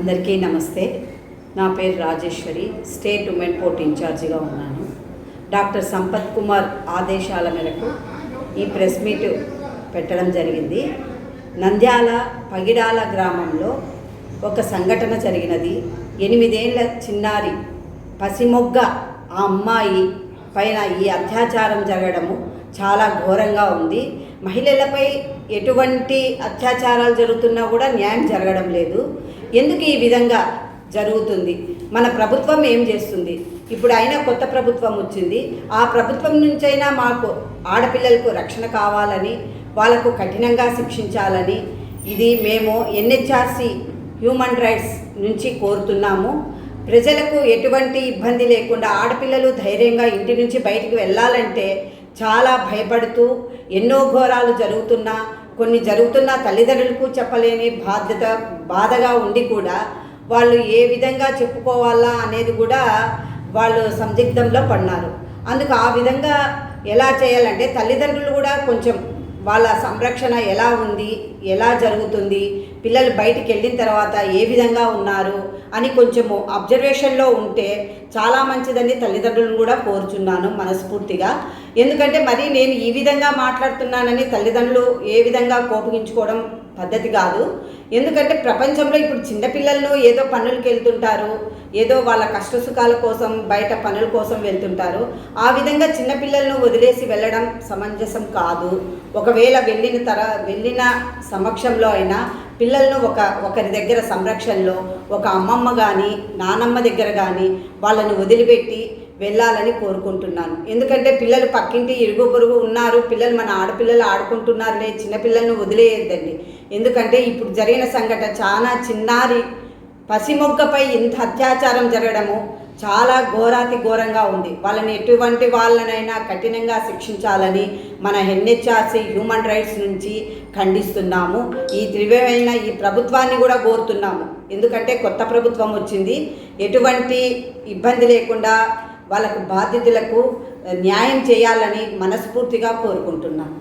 అందరికీ నమస్తే. నా పేరు రాజేశ్వరి స్టేట్ ఉమెన్ పోర్ట్ ఇన్ఛార్జిగా ఉన్నాను. డాక్టర్ సంపత్ కుమార్ ఆదేశాల మేరకు ఈ ప్రెస్ మీట్ పెట్టడం జరిగింది. నంద్యాల పగిడాల గ్రామంలో ఒక సంఘటన జరిగినది. ఎనిమిదేళ్ళ చిన్నారి పసిమొగ్గ ఆ అమ్మాయి పైన ఈ అత్యాచారం జరగడము చాలా ఘోరంగా ఉంది. మహిళలపై ఎటువంటి అత్యాచారాలు జరుగుతున్నా కూడా న్యాయం జరగడం లేదు. ఎందుకు ఈ విధంగా జరుగుతుంది? మన ప్రభుత్వం ఏం చేస్తుంది? ఇప్పుడు అయినా కొత్త ప్రభుత్వం వచ్చింది. ఆ ప్రభుత్వం నుంచైనా మాకు ఆడపిల్లలకు రక్షణ కావాలని వాళ్ళకు కఠినంగా శిక్షించాలని ఇది మేము ఎన్హెచ్ఆర్సి హ్యూమన్ రైట్స్ నుంచి కోరుతున్నాము. ప్రజలకు ఎటువంటి ఇబ్బంది లేకుండా ఆడపిల్లలు ధైర్యంగా ఇంటి నుంచి బయటికి వెళ్ళాలంటే చాలా భయపడుతూ ఎన్నో ఘోరాలు జరుగుతున్నా కొన్ని జరుగుతున్న తల్లిదండ్రులకు చెప్పలేని బాధ్యత బాధగా ఉండి కూడా వాళ్ళు ఏ విధంగా చెప్పుకోవాలా అనేది కూడా వాళ్ళు సందిగ్ధంలో పడినారు. అందుకు ఆ విధంగా ఎలా చేయాలంటే తల్లిదండ్రులు కూడా కొంచెం వాళ్ళ సంరక్షణ ఎలా ఉంది ఎలా జరుగుతుంది పిల్లలు బయటికి వెళ్ళిన తర్వాత ఏ విధంగా ఉన్నారు అని కొంచెము అబ్జర్వేషన్లో ఉంటే చాలా మంచిదని తల్లిదండ్రులను కూడా కోరుచున్నాను మనస్ఫూర్తిగా. ఎందుకంటే మరి నేను ఈ విధంగా మాట్లాడుతున్నానని తల్లిదండ్రులు ఏ విధంగా కోపగించుకోవడం పద్ధతి కాదు. ఎందుకంటే ప్రపంచంలో ఇప్పుడు చిన్నపిల్లలను ఏదో పనులకు వెళ్తుంటారు ఏదో వాళ్ళ కష్టసుఖాల కోసం బయట పనుల కోసం వెళ్తుంటారు. ఆ విధంగా చిన్నపిల్లలను వదిలేసి వెళ్ళడం సమంజసం కాదు. ఒకవేళ వెళ్ళిన తర వెళ్ళిన సమక్షంలో అయినా పిల్లలను ఒక ఒకరి దగ్గర సంరక్షణలో ఒక అమ్మమ్మ కానీ నానమ్మ దగ్గర కానీ వాళ్ళని వదిలిపెట్టి వెళ్ళాలని కోరుకుంటున్నాను. ఎందుకంటే పిల్లలు పక్కింటి ఇరుగు పొరుగు ఉన్నారు పిల్లలు మన ఆడపిల్లలు ఆడుకుంటున్నారులే చిన్నపిల్లలను వదిలేయద్దండి. ఎందుకంటే ఇప్పుడు జరిగిన సంఘటన చాలా చిన్నారి పసిమొగ్గపై ఇంత అత్యాచారం జరగడము చాలా ఘోరాతి ఘోరంగా ఉంది. వాళ్ళని ఎటువంటి వాళ్ళనైనా కఠినంగా శిక్షించాలని మన ఎన్హెచ్ఆర్సీ హ్యూమన్ రైట్స్ నుంచి ఖండిస్తున్నాము. ఈ త్రివ్యమైన ఈ ప్రభుత్వాన్ని కూడా కోరుతున్నాము. ఎందుకంటే కొత్త ప్రభుత్వం వచ్చింది. ఎటువంటి ఇబ్బంది లేకుండా వాళ్ళకు బాధితులకు న్యాయం చేయాలని మనస్ఫూర్తిగా కోరుకుంటున్నాను